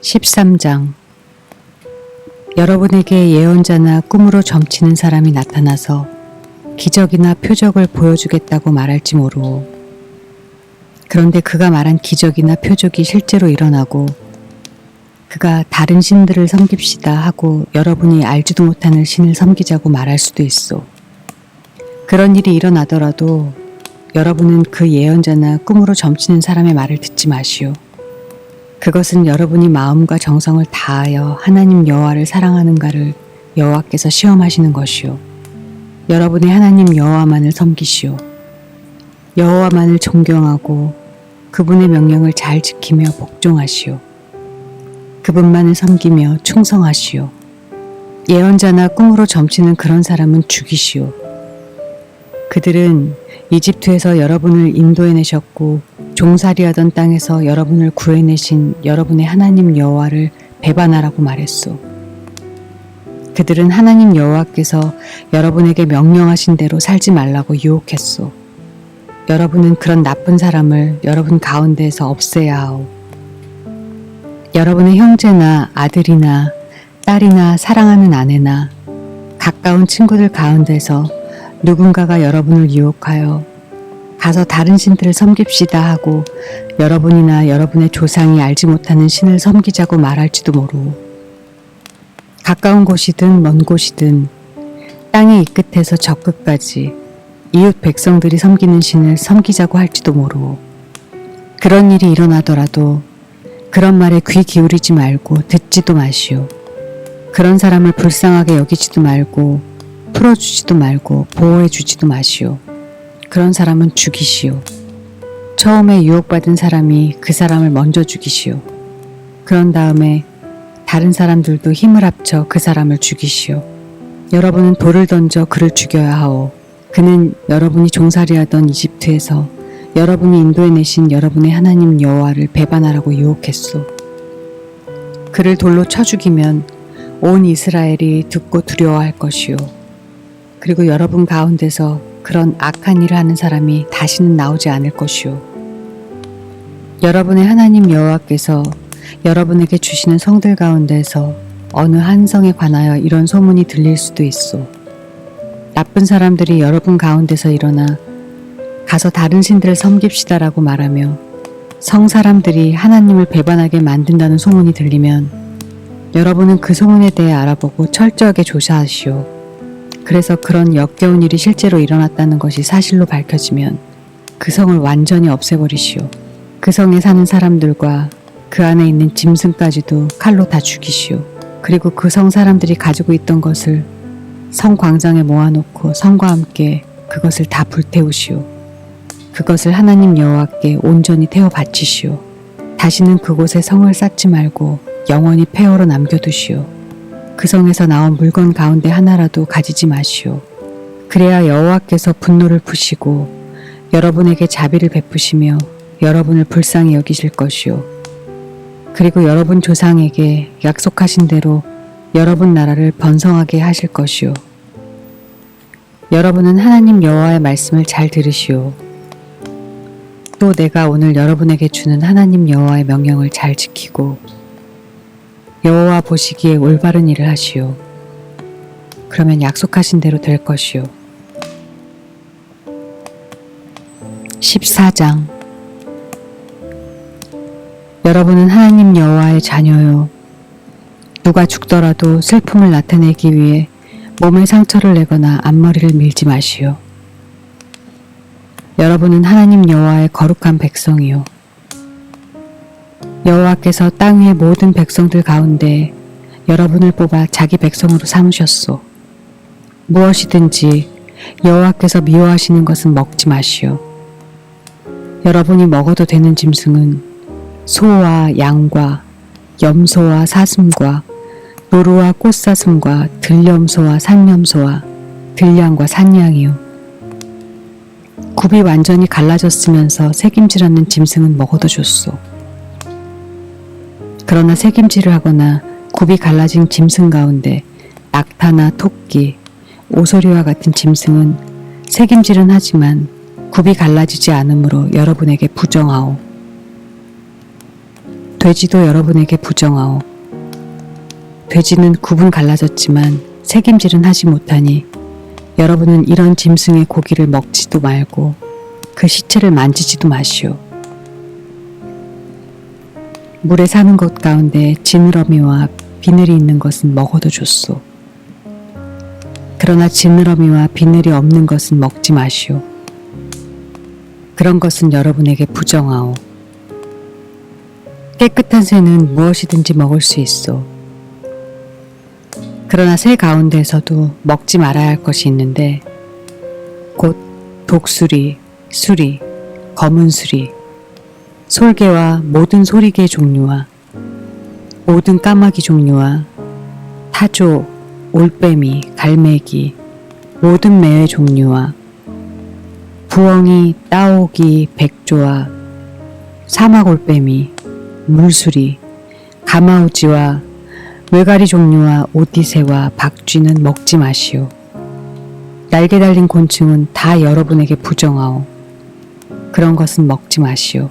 13장 여러분에게 예언자나 꿈으로 점치는 사람이 나타나서 기적이나 표적을 보여주겠다고 말할지 모르오. 그런데 그가 말한 기적이나 표적이 실제로 일어나고 그가 다른 신들을 섬깁시다 하고 여러분이 알지도 못하는 신을 섬기자고 말할 수도 있어. 그런 일이 일어나더라도 여러분은 그 예언자나 꿈으로 점치는 사람의 말을 듣지 마시오. 그것은 여러분이 마음과 정성을 다하여 하나님 여호와를 사랑하는가를 여호와께서 시험하시는 것이요. 여러분의 하나님 여호와만을 섬기시오. 여호와만을 존경하고 그분의 명령을 잘 지키며 복종하시오. 그분만을 섬기며 충성하시오. 예언자나 꿈으로 점치는 그런 사람은 죽이시오. 그들은 이집트에서 여러분을 인도해내셨고 종살이하던 땅에서 여러분을 구해내신 여러분의 하나님 여호와를 배반하라고 말했소. 그들은 하나님 여호와께서 여러분에게 명령하신 대로 살지 말라고 유혹했소. 여러분은 그런 나쁜 사람을 여러분 가운데에서 없애야 하오. 여러분의 형제나 아들이나 딸이나 사랑하는 아내나 가까운 친구들 가운데서 누군가가 여러분을 유혹하여 가서 다른 신들을 섬깁시다 하고 여러분이나 여러분의 조상이 알지 못하는 신을 섬기자고 말할지도 모르오. 가까운 곳이든 먼 곳이든 땅의 이 끝에서 저 끝까지 이웃 백성들이 섬기는 신을 섬기자고 할지도 모르오. 그런 일이 일어나더라도 그런 말에 귀 기울이지 말고 듣지도 마시오. 그런 사람을 불쌍하게 여기지도 말고 풀어주지도 말고 보호해주지도 마시오. 그런 사람은 죽이시오. 처음에 유혹받은 사람이 그 사람을 먼저 죽이시오. 그런 다음에 다른 사람들도 힘을 합쳐 그 사람을 죽이시오. 여러분은 돌을 던져 그를 죽여야 하오. 그는 여러분이 종살이하던 이집트에서 여러분이 인도해 내신 여러분의 하나님 여호와를 배반하라고 유혹했소. 그를 돌로 쳐 죽이면 온 이스라엘이 듣고 두려워할 것이요. 그리고 여러분 가운데서 그런 악한 일을 하는 사람이 다시는 나오지 않을 것이요. 여러분의 하나님 여호와께서 여러분에게 주시는 성들 가운데서 어느 한 성에 관하여 이런 소문이 들릴 수도 있어. 나쁜 사람들이 여러분 가운데서 일어나 가서 다른 신들을 섬깁시다라고 말하며 성 사람들이 하나님을 배반하게 만든다는 소문이 들리면 여러분은 그 소문에 대해 알아보고 철저하게 조사하시오. 그래서 그런 역겨운 일이 실제로 일어났다는 것이 사실로 밝혀지면 그 성을 완전히 없애버리시오. 그 성에 사는 사람들과 그 안에 있는 짐승까지도 칼로 다 죽이시오. 그리고 그 성 사람들이 가지고 있던 것을 성 광장에 모아놓고 성과 함께 그것을 다 불태우시오. 그것을 하나님 여호와께 온전히 태워 바치시오. 다시는 그곳에 성을 쌓지 말고 영원히 폐허로 남겨두시오. 그 성에서 나온 물건 가운데 하나라도 가지지 마시오. 그래야 여호와께서 분노를 푸시고 여러분에게 자비를 베푸시며 여러분을 불쌍히 여기실 것이오. 그리고 여러분 조상에게 약속하신 대로 여러분 나라를 번성하게 하실 것이오. 여러분은 하나님 여호와의 말씀을 잘 들으시오. 또 내가 오늘 여러분에게 주는 하나님 여호와의 명령을 잘 지키고 여호와 보시기에 올바른 일을 하시오. 그러면 약속하신 대로 될 것이오. 14장 여러분은 하나님 여호와의 자녀요. 누가 죽더라도 슬픔을 나타내기 위해 몸에 상처를 내거나 앞머리를 밀지 마시오. 여러분은 하나님 여호와의 거룩한 백성이요. 여호와께서 땅 위의 모든 백성들 가운데 여러분을 뽑아 자기 백성으로 삼으셨소. 무엇이든지 여호와께서 미워하시는 것은 먹지 마시오. 여러분이 먹어도 되는 짐승은 소와 양과 염소와 사슴과 노루와 꽃사슴과 들염소와 산염소와 들량과 산양이요. 굽이 완전히 갈라졌으면서 새김질 않는 짐승은 먹어도 좋소. 그러나 새김질을 하거나 굽이 갈라진 짐승 가운데 낙타나 토끼, 오소리와 같은 짐승은 새김질은 하지만 굽이 갈라지지 않으므로 여러분에게 부정하오. 돼지도 여러분에게 부정하오. 돼지는 구분 갈라졌지만 책임질은 하지 못하니 여러분은 이런 짐승의 고기를 먹지도 말고 그 시체를 만지지도 마시오. 물에 사는 것 가운데 지느러미와 비늘이 있는 것은 먹어도 좋소. 그러나 지느러미와 비늘이 없는 것은 먹지 마시오. 그런 것은 여러분에게 부정하오. 깨끗한 새는 무엇이든지 먹을 수 있어. 그러나 새 가운데에서도 먹지 말아야 할 것이 있는데, 곧 독수리, 수리, 검은 수리, 솔개와 모든 소리개 종류와 모든 까마귀 종류와 타조, 올빼미, 갈매기, 모든 매의 종류와 부엉이, 따오기, 백조와 사막올빼미, 물수리, 가마우지와 외가리 종류와 오디새와 박쥐는 먹지 마시오. 날개 달린 곤충은 다 여러분에게 부정하오. 그런 것은 먹지 마시오.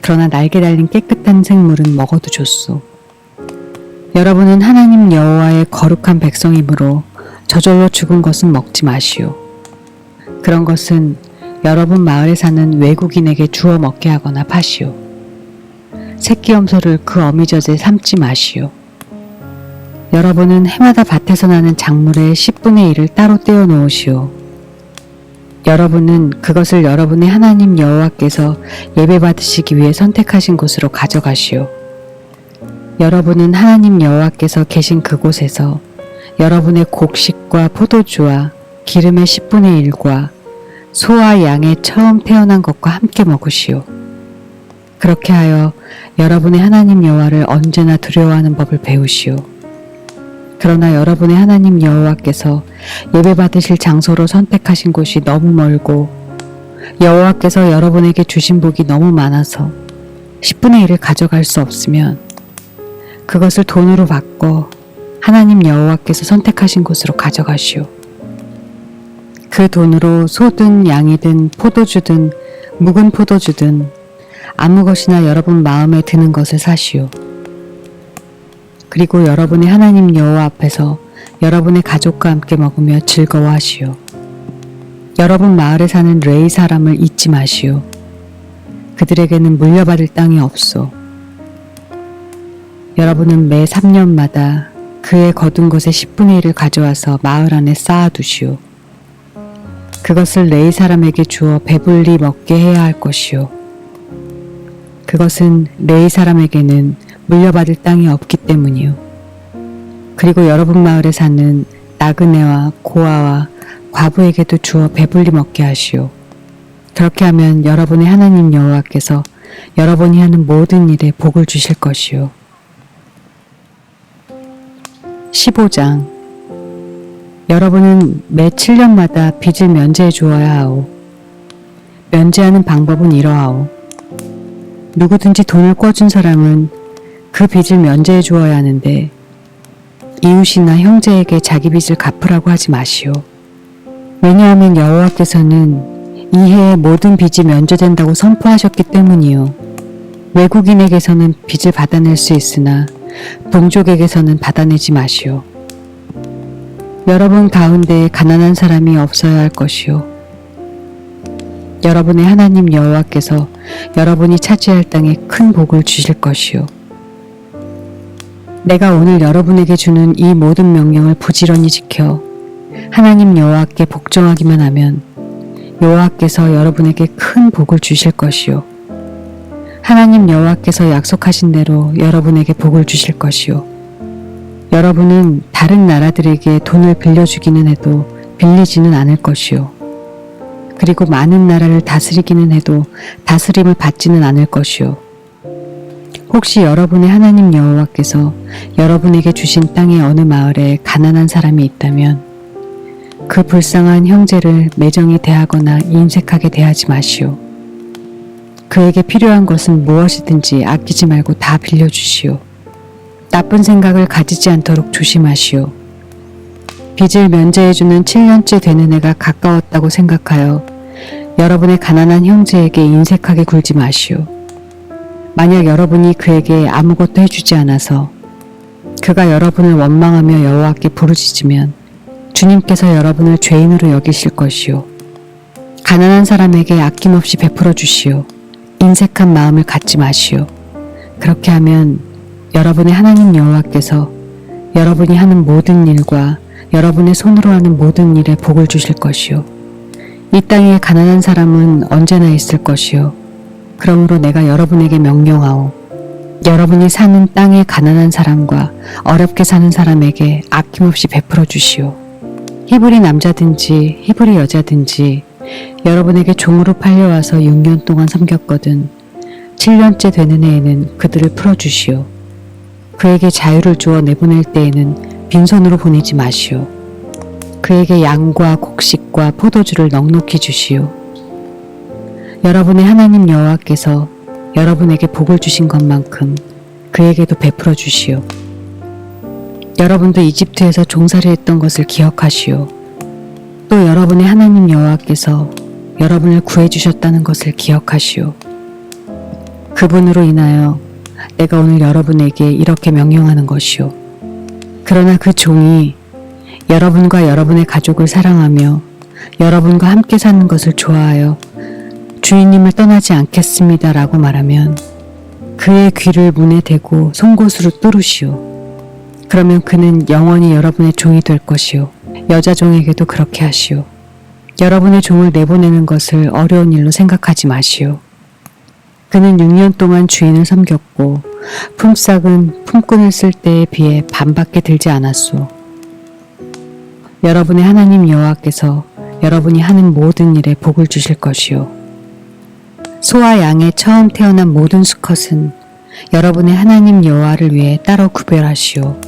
그러나 날개 달린 깨끗한 생물은 먹어도 좋소. 여러분은 하나님 여호와의 거룩한 백성이므로 저절로 죽은 것은 먹지 마시오. 그런 것은 여러분 마을에 사는 외국인에게 주워 먹게 하거나 파시오. 새끼 염소를 그 어미젖에 삶지 마시오. 여러분은 해마다 밭에서 나는 작물의 10분의 1을 따로 떼어 놓으시오. 여러분은 그것을 여러분의 하나님 여호와께서 예배 받으시기 위해 선택하신 곳으로 가져가시오. 여러분은 하나님 여호와께서 계신 그곳에서 여러분의 곡식과 포도주와 기름의 10분의 1과 소와 양의 처음 태어난 것과 함께 먹으시오. 그렇게 하여 여러분의 하나님 여호와를 언제나 두려워하는 법을 배우시오. 그러나 여러분의 하나님 여호와께서 예배 받으실 장소로 선택하신 곳이 너무 멀고 여호와께서 여러분에게 주신 복이 너무 많아서 10분의 1을 가져갈 수 없으면 그것을 돈으로 바꿔 하나님 여호와께서 선택하신 곳으로 가져가시오. 그 돈으로 소든 양이든 포도주든 묵은 포도주든 아무 것이나 여러분 마음에 드는 것을 사시오. 그리고 여러분의 하나님 여호와 앞에서 여러분의 가족과 함께 먹으며 즐거워하시오. 여러분 마을에 사는 레이 사람을 잊지 마시오. 그들에게는 물려받을 땅이 없소. 여러분은 매 3년마다 그의 거둔 것의 10분의 1을 가져와서 마을 안에 쌓아두시오. 그것을 레이 사람에게 주어 배불리 먹게 해야 할 것이오. 그것은 레이 사람에게는 물려받을 땅이 없기 때문이요. 그리고 여러분 마을에 사는 나그네와 고아와 과부에게도 주어 배불리 먹게 하시오. 그렇게 하면 여러분의 하나님 여호와께서 여러분이 하는 모든 일에 복을 주실 것이요. 15장 여러분은 매 7년마다 빚을 면제해 주어야 하오. 면제하는 방법은 이러하오. 누구든지 돈을 꿔준 사람은 그 빚을 면제해 주어야 하는데 이웃이나 형제에게 자기 빚을 갚으라고 하지 마시오. 왜냐하면 여호와께서는 이 해의 모든 빚이 면제된다고 선포하셨기 때문이요. 외국인에게서는 빚을 받아낼 수 있으나 동족에게서는 받아내지 마시오. 여러분 가운데 가난한 사람이 없어야 할 것이요. 여러분의 하나님 여호와께서 여러분이 차지할 땅에 큰 복을 주실 것이요. 내가 오늘 여러분에게 주는 이 모든 명령을 부지런히 지켜 하나님 여호와께 복종하기만 하면 여호와께서 여러분에게 큰 복을 주실 것이요. 하나님 여호와께서 약속하신 대로 여러분에게 복을 주실 것이요. 여러분은 다른 나라들에게 돈을 빌려주기는 해도 빌리지는 않을 것이요. 그리고 많은 나라를 다스리기는 해도 다스림을 받지는 않을 것이요. 혹시 여러분의 하나님 여호와께서 여러분에게 주신 땅의 어느 마을에 가난한 사람이 있다면 그 불쌍한 형제를 매정히 대하거나 인색하게 대하지 마시오. 그에게 필요한 것은 무엇이든지 아끼지 말고 다 빌려주시오. 나쁜 생각을 가지지 않도록 조심하시오. 빚을 면제해주는 7년째 되는 해가 가까웠다고 생각하여 여러분의 가난한 형제에게 인색하게 굴지 마시오. 만약 여러분이 그에게 아무것도 해주지 않아서 그가 여러분을 원망하며 여호와께 부르짖으면 주님께서 여러분을 죄인으로 여기실 것이요. 가난한 사람에게 아낌없이 베풀어 주시오. 인색한 마음을 갖지 마시오. 그렇게 하면 여러분의 하나님 여호와께서 여러분이 하는 모든 일과 여러분의 손으로 하는 모든 일에 복을 주실 것이요 이 땅에 가난한 사람은 언제나 있을 것이요 그러므로 내가 여러분에게 명령하오 여러분이 사는 땅의 가난한 사람과 어렵게 사는 사람에게 아낌없이 베풀어 주시오. 히브리 남자든지 히브리 여자든지 여러분에게 종으로 팔려와서 6년 동안 섬겼거든 7년째 되는 해에는 그들을 풀어 주시오. 그에게 자유를 주어 내보낼 때에는 빈손으로 보내지 마시오. 그에게 양과 곡식과 포도주를 넉넉히 주시오. 여러분의 하나님 여호와께서 여러분에게 복을 주신 것만큼 그에게도 베풀어 주시오. 여러분도 이집트에서 종살이 했던 것을 기억하시오. 또 여러분의 하나님 여호와께서 여러분을 구해 주셨다는 것을 기억하시오. 그분으로 인하여 내가 오늘 여러분에게 이렇게 명령하는 것이오. 그러나 그 종이 여러분과 여러분의 가족을 사랑하며 여러분과 함께 사는 것을 좋아하여 주인님을 떠나지 않겠습니다. 라고 말하면 그의 귀를 문에 대고 송곳으로 뚫으시오. 그러면 그는 영원히 여러분의 종이 될 것이요. 여자 종에게도 그렇게 하시오. 여러분의 종을 내보내는 것을 어려운 일로 생각하지 마시오. 그는 6년 동안 주인을 섬겼고 품삯은 품꾼을 쓸 때에 비해 반밖에 들지 않았소. 여러분의 하나님 여호와께서 여러분이 하는 모든 일에 복을 주실 것이요. 소와 양의 처음 태어난 모든 수컷은 여러분의 하나님 여호와를 위해 따로 구별하시오.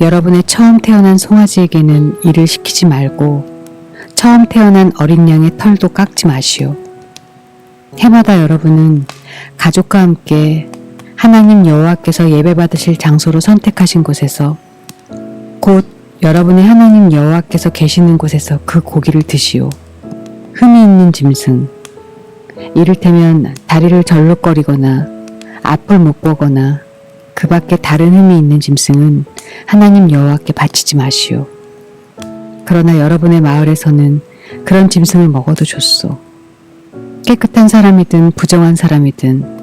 여러분의 처음 태어난 송아지에게는 일을 시키지 말고 처음 태어난 어린 양의 털도 깎지 마시오. 해마다 여러분은 가족과 함께 하나님 여호와께서 예배받으실 장소로 선택하신 곳에서 곧 여러분의 하나님 여호와께서 계시는 곳에서 그 고기를 드시오. 흠이 있는 짐승, 이를테면 다리를 절룩거리거나 앞을 못 보거나 그 밖에 다른 흠이 있는 짐승은 하나님 여호와께 바치지 마시오. 그러나 여러분의 마을에서는 그런 짐승을 먹어도 좋소. 깨끗한 사람이든 부정한 사람이든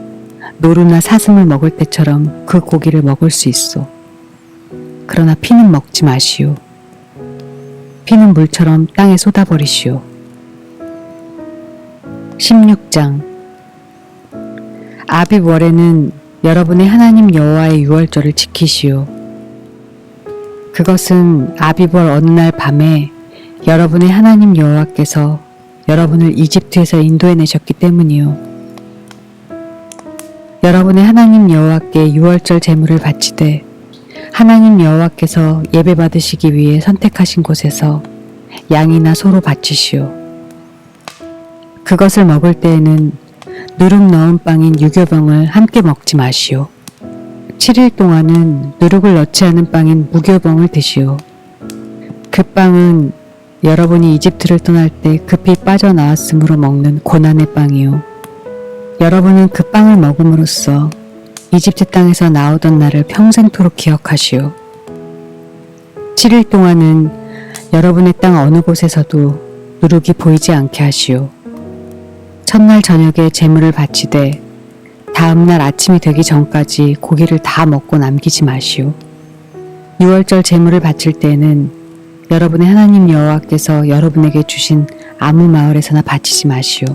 노루나 사슴을 먹을 때처럼 그 고기를 먹을 수 있어. 그러나 피는 먹지 마시오. 피는 물처럼 땅에 쏟아버리시오. 16장 아비 월에는 여러분의 하나님 여호와의 유월절을 지키시오. 그것은 아비월 어느 날 밤에 여러분의 하나님 여호와께서 여러분을 이집트에서 인도해내셨기 때문이요. 여러분의 하나님 여호와께 유월절 제물을 바치되 하나님 여호와께서 예배 받으시기 위해 선택하신 곳에서 양이나 소로 바치시오. 그것을 먹을 때에는 누룩 넣은 빵인 유교병을 함께 먹지 마시오. 7일 동안은 누룩을 넣지 않은 빵인 무교병을 드시오. 그 빵은 여러분이 이집트를 떠날 때 급히 빠져나왔으므로 먹는 고난의 빵이요. 여러분은 그 빵을 먹음으로써 이집트 땅에서 나오던 날을 평생토록 기억하시오. 7일 동안은 여러분의 땅 어느 곳에서도 누룩이 보이지 않게 하시오. 첫날 저녁에 재물을 바치되 다음날 아침이 되기 전까지 고기를 다 먹고 남기지 마시오. 6월절 재물을 바칠 때에는 여러분의 하나님 여호와께서 여러분에게 주신 아무 마을에서나 바치지 마시오.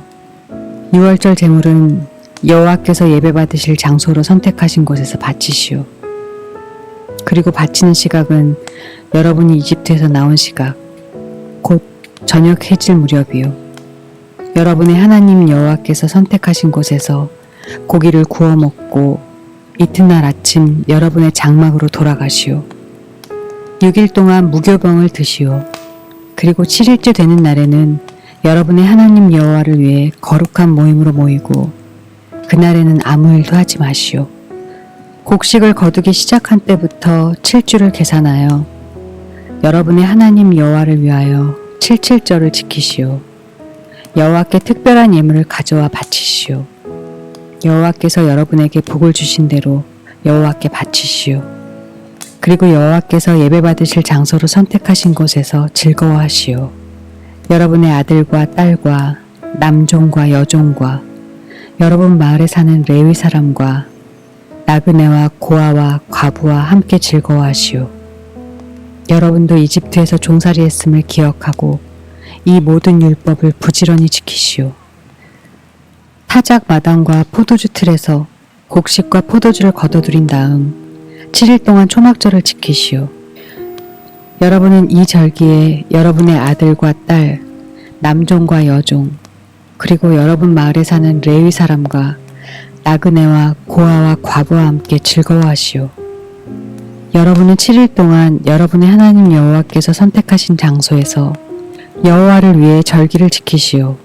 6월절 재물은 여호와께서 예배 받으실 장소로 선택하신 곳에서 바치시오. 그리고 바치는 시각은 여러분이 이집트에서 나온 시각, 곧 저녁 해질 무렵이요. 여러분의 하나님 여호와께서 선택하신 곳에서 고기를 구워 먹고 이튿날 아침 여러분의 장막으로 돌아가시오. 6일 동안 무교병을 드시오. 그리고 7일째 되는 날에는 여러분의 하나님 여호와를 위해 거룩한 모임으로 모이고 그날에는 아무 일도 하지 마시오. 곡식을 거두기 시작한 때부터 7주를 계산하여 여러분의 하나님 여호와를 위하여 77절을 지키시오. 여호와께 특별한 예물을 가져와 바치시오. 여호와께서 여러분에게 복을 주신 대로 여호와께 바치시오. 그리고 여호와께서 예배 받으실 장소로 선택하신 곳에서 즐거워하시오. 여러분의 아들과 딸과 남종과 여종과 여러분 마을에 사는 레위 사람과 나그네와 고아와 과부와 함께 즐거워하시오. 여러분도 이집트에서 종살이했음을 기억하고 이 모든 율법을 부지런히 지키시오. 타작 마당과 포도주 틀에서 곡식과 포도주를 거둬들인 다음 7일 동안 초막절을 지키시오. 여러분은 이 절기에 여러분의 아들과 딸, 남종과 여종, 그리고 여러분 마을에 사는 레위 사람과 나그네와 고아와 과부와 함께 즐거워하시오. 여러분은 7일 동안 여러분의 하나님 여호와께서 선택하신 장소에서 여호와를 위해 절기를 지키시오.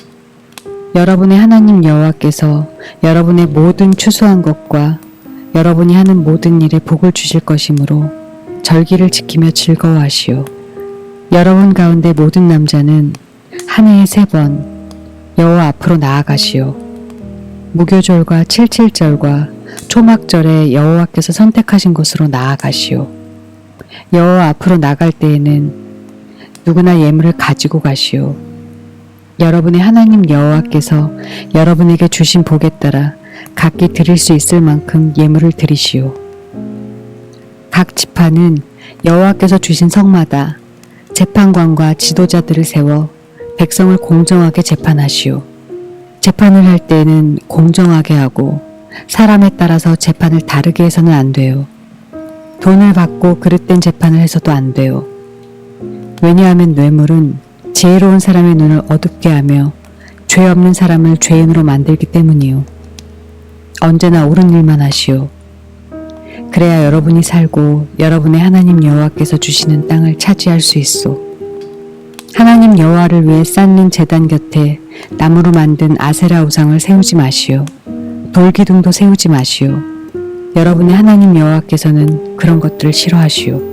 여러분의 하나님 여호와께서 여러분의 모든 추수한 것과 여러분이 하는 모든 일에 복을 주실 것이므로 절기를 지키며 즐거워하시오. 여러분 가운데 모든 남자는 한 해에 세 번 여호와 앞으로 나아가시오. 무교절과 칠칠절과 초막절에 여호와께서 선택하신 곳으로 나아가시오. 여호와 앞으로 나갈 때에는 누구나 예물을 가지고 가시오. 여러분의 하나님 여호와께서 여러분에게 주신 복에 따라 각기 드릴 수 있을 만큼 예물을 드리시오. 각 지파는 여호와께서 주신 성마다 재판관과 지도자들을 세워 백성을 공정하게 재판하시오. 재판을 할 때는 공정하게 하고 사람에 따라서 재판을 다르게 해서는 안 돼요. 돈을 받고 그릇된 재판을 해서도 안 돼요. 왜냐하면 뇌물은 지혜로운 사람의 눈을 어둡게 하며 죄 없는 사람을 죄인으로 만들기 때문이요. 언제나 옳은 일만 하시오. 그래야 여러분이 살고 여러분의 하나님 여호와께서 주시는 땅을 차지할 수 있소. 하나님 여호와를 위해 쌓는 제단 곁에 나무로 만든 아세라 우상을 세우지 마시오. 돌기둥도 세우지 마시오. 여러분의 하나님 여호와께서는 그런 것들을 싫어하시오.